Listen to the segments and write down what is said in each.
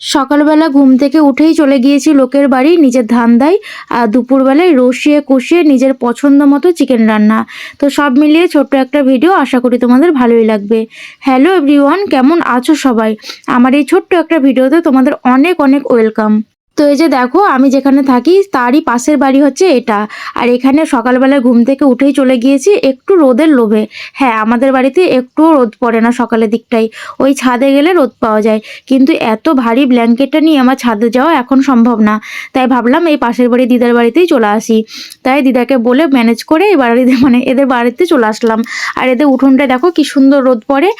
সকালবেলা ঘুম থেকে উঠেই চলে গিয়েছি লোকের বাড়ি নিজের ধান্দায়, আর দুপুরবেলায় রসিয়ে কষিয়ে নিজের পছন্দ মতো চিকেন রান্না। তো সব মিলিয়ে ছোট্ট একটা ভিডিও আশা করি তোমাদের ভালোই লাগবে। হ্যালো এভরিওয়ান কেমন আছো সবাই? আমার এই ছোট্ট একটা ভিডিওতে তোমাদের অনেক অনেক ওয়েলকাম তো এই যে দেখো, আমি যেখানে থাকি, তারই পাশের বাড়ি হচ্ছে এটা। আর এখানে সকালবেলা ঘুম থেকে উঠেই চলে গিয়েছি একটু রোদের লোভে। হ্যাঁ আমাদের বাড়িতে একটু রোদ পড়ে না সকালের দিকটাই। ওই ছাদে গেলে রোদ পাওয়া যায়। কিন্তু এত ভারী ব্ল্যাঙ্কেটটা নিয়ে আমার ছাদে যাওয়া এখন সম্ভব না। তাই ভাবলাম এই পাশের বাড়ি দিদার বাড়িতেই চলে আসি। তাই দিদাকে বলে ম্যানেজ করে এই বাড়িতে মানে এদের বাড়িতে চলে আসলাম। আর এদের উঠোনটা দেখো কি সুন্দর রোদ পড়ে।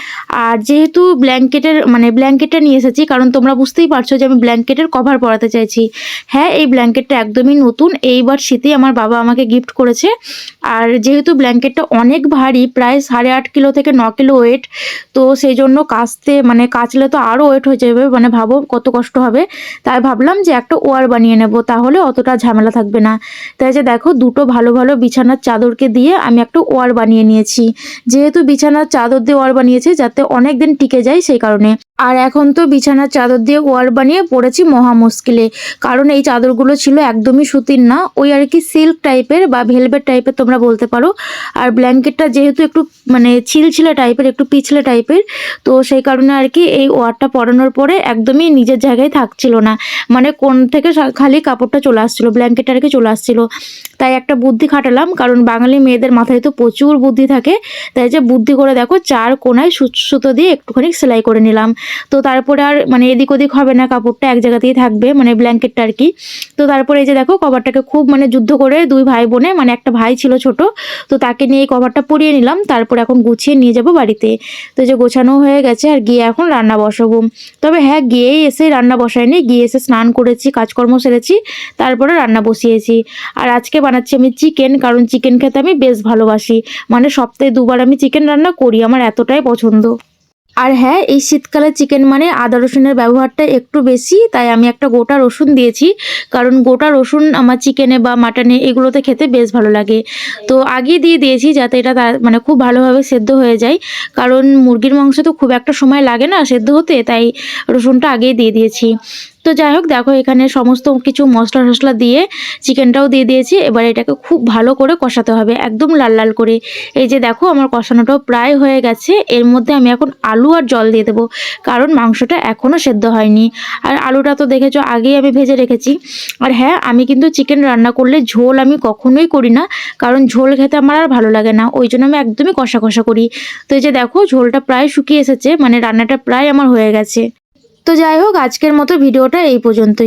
আর যেহেতু ব্ল্যাঙ্কেটের মানে ব্ল্যাঙ্কেটটা নিয়ে এসেছি, কারণ তোমরা বুঝতেই পারছ যে আমি ব্ল্যাঙ্কেটের কভার পরাতে চাইছি। হ্যাঁ এই ব্ল্যাঙ্কেটটা একদমই নতুন। এইবার শীতে আমার বাবা আমাকে গিফট করেছে। আর যেহেতু ব্ল্যাঙ্কেটটা অনেক ভারী, প্রায় সাড়ে আট কিলো থেকে ন কিলো ওয়েট তো সেই জন্য কাচতে মানে কাচলে তো আরও ওয়েট হয়ে যাবে মানে ভাবো কত কষ্ট হবে। তাই ভাবলাম যে একটা ওয়ার বানিয়ে নেব, তাহলে অতটা ঝামেলা থাকবে না। তাই যে দেখো, দুটো ভালো ভালো বিছানার চাদরকে দিয়ে আমি একটা ওয়ার বানিয়ে নিয়েছি। যেহেতু বিছানার চাদর দিয়ে ওয়ার বানিয়েছি, যাতে অনেক দিন টিকে যায় সেই কারণে। আর এখন তো বিছানার চাদর দিয়ে ওয়ার বানিয়ে পড়েছি মহা মুশকিলে। কারণ এই চাদরগুলো ছিল একদমই সুতির না। ওই আর কি সিল্ক টাইপের বা ভেলভেট টাইপের তোমরা বলতে পারো। আর ব্ল্যাঙ্কেটটা যেহেতু একটু মানে ছিলছিলে টাইপের একটু পিছলে টাইপের তো সেই কারণে আর কি এই ওয়ারটা পরানোর পরে একদমই নিজের জায়গায় থাকছিল না। মানে কোন থেকে খালি কাপড়টা চলে আসছিল ব্ল্যাঙ্কেটটা আর কি চলে আসছিল। তাই একটা বুদ্ধি খাটালাম, কারণ বাঙালি মেয়েদের মাথায় তো প্রচুর বুদ্ধি থাকে। তাই যে বুদ্ধি করে দেখো চার কোনায় সুতো দিয়ে একটুখানি সেলাই করে নিলাম। তো তারপরে আর মানে এদিক ওদিক হবে না, কাপড়টা এক জায়গাতেই থাকবে মানে ব্ল্যাঙ্কেটটা আর কি। তো তারপরে এই যে দেখো, কভারটাকে খুব মানে যুদ্ধ করে দুই ভাই বোনে মানে একটা ভাই ছিল ছোট, তো তাকে নিয়ে এই কভারটা পরিয়ে নিলাম, তারপর এখন গুছিয়ে নিয়ে যাব বাড়িতে। তো যে গোছানো হয়ে গেছে আর গিয়ে এখন রান্না বসাবো। তবে হ্যাঁ গিয়েই এসে রান্না বসাইনি গিয়ে এসে স্নান করেছি, কাজকর্ম সেরেছি, তারপরে রান্না বসিয়েছি। আর আজকে বানাচ্ছি আমি চিকেন, কারণ চিকেন খেতে আমি বেশ ভালোবাসি। মানে সপ্তাহে দুবার আমি চিকেন রান্না করি, আমার এতটাই পছন্দ। আর হ্যাঁ এই শীতকালে চিকেন মানে আদা রসুনের ব্যবহারটা একটু বেশি, তাই আমি একটা গোটা রসুন দিয়েছি। কারণ গোটা রসুন আমার চিকেনে বা মাটনে এগুলোতে খেতে বেশ ভালো লাগে। তো আগে দিয়ে দিয়েছি যাতে এটা মানে খুব ভালোভাবে সেদ্ধ হয়ে যায়। কারণ মুরগির মাংস তো খুব একটা সময় লাগে না সেদ্ধ হতে, তাই রসুনটা আগেই দিয়ে দিয়েছি। তো যাই হোক, দেখো এখানে সমস্ত কিছু মশলা টশলা দিয়ে চিকেনটাও দিয়ে দিয়েছি। এবার এটাকে খুব ভালো করে কষাতে হবে, একদম লাল লাল করে। এই যে দেখো, আমার কষানোটাও প্রায় হয়ে গেছে। এর মধ্যে আমি এখন আলু আর জল দিয়ে দেবো, কারণ মাংসটা এখনও সেদ্ধ হয়নি। আর আলুটা তো দেখেছ, আগেই আমি ভেজে রেখেছি। আর হ্যাঁ আমি কিন্তু চিকেন রান্না করলে ঝোল আমি কখনোই করি না, কারণ ঝোল খেতে আমার আর ভালো লাগে না, ওই জন্য আমি একদমই কষা কষা করি। তো এই যে দেখো, ঝোলটা প্রায় শুকিয়ে এসেছে মানে রান্নাটা প্রায় আমার হয়ে গেছে। তো যাই হোক আজকের মতো ভিডিওটা এই পর্যন্তই।